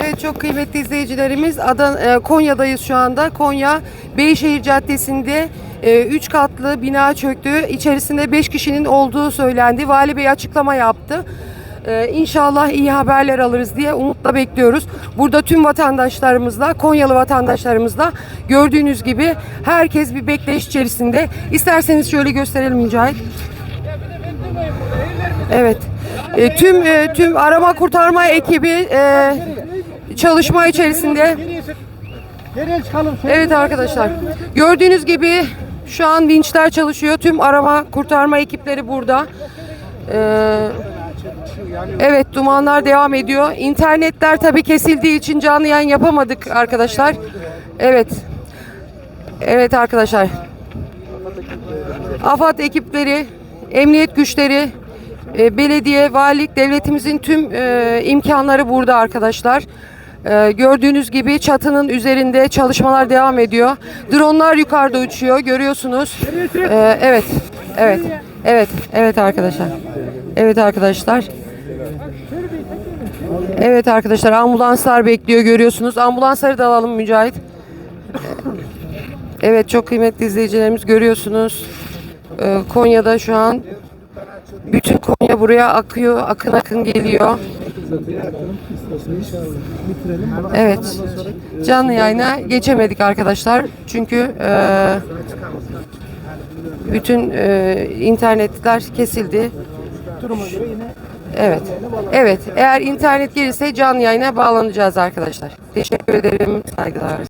Evet çok kıymetli izleyicilerimiz Adan e, Konya'dayız şu anda. Konya Beyşehir Caddesi'nde 3 katlı bina çöktü. İçerisinde 5 kişinin olduğu söylendi. Vali Bey açıklama yaptı. E, İnşallah iyi haberler alırız diye umutla bekliyoruz. Burada tüm vatandaşlarımızla, Konyalı vatandaşlarımızla gördüğünüz gibi herkes bir bekleyiş içerisinde. İsterseniz şöyle gösterelim Mücahit. Evet. E, tüm e, tüm arama kurtarma ekibi e, çalışma içerisinde. Evet arkadaşlar. Gördüğünüz gibi şu an vinçler çalışıyor. Tüm arama kurtarma ekipleri burada. Ee, evet dumanlar devam ediyor. İnternetler tabii kesildiği için canlı yayın yapamadık arkadaşlar. Evet. Evet arkadaşlar. AFAD ekipleri, emniyet güçleri, e, belediye, valilik, devletimizin tüm e, imkanları burada arkadaşlar. E, gördüğünüz gibi çatının üzerinde çalışmalar devam ediyor. Dronlar yukarıda uçuyor görüyorsunuz. E, evet, evet, evet, evet arkadaşlar. Evet arkadaşlar. Evet arkadaşlar ambulanslar bekliyor görüyorsunuz. Ambulansları da alalım Mücahit. Evet çok kıymetli izleyicilerimiz görüyorsunuz. Ee, Konya'da şu an bütün Konya buraya akıyor, akın akın geliyor. Evet. Canlı yayına geçemedik arkadaşlar. Çünkü e, bütün e, internetler kesildi. Evet. Evet. Eğer internet gelirse canlı yayına bağlanacağız arkadaşlar. Teşekkür ederim. Saygılar.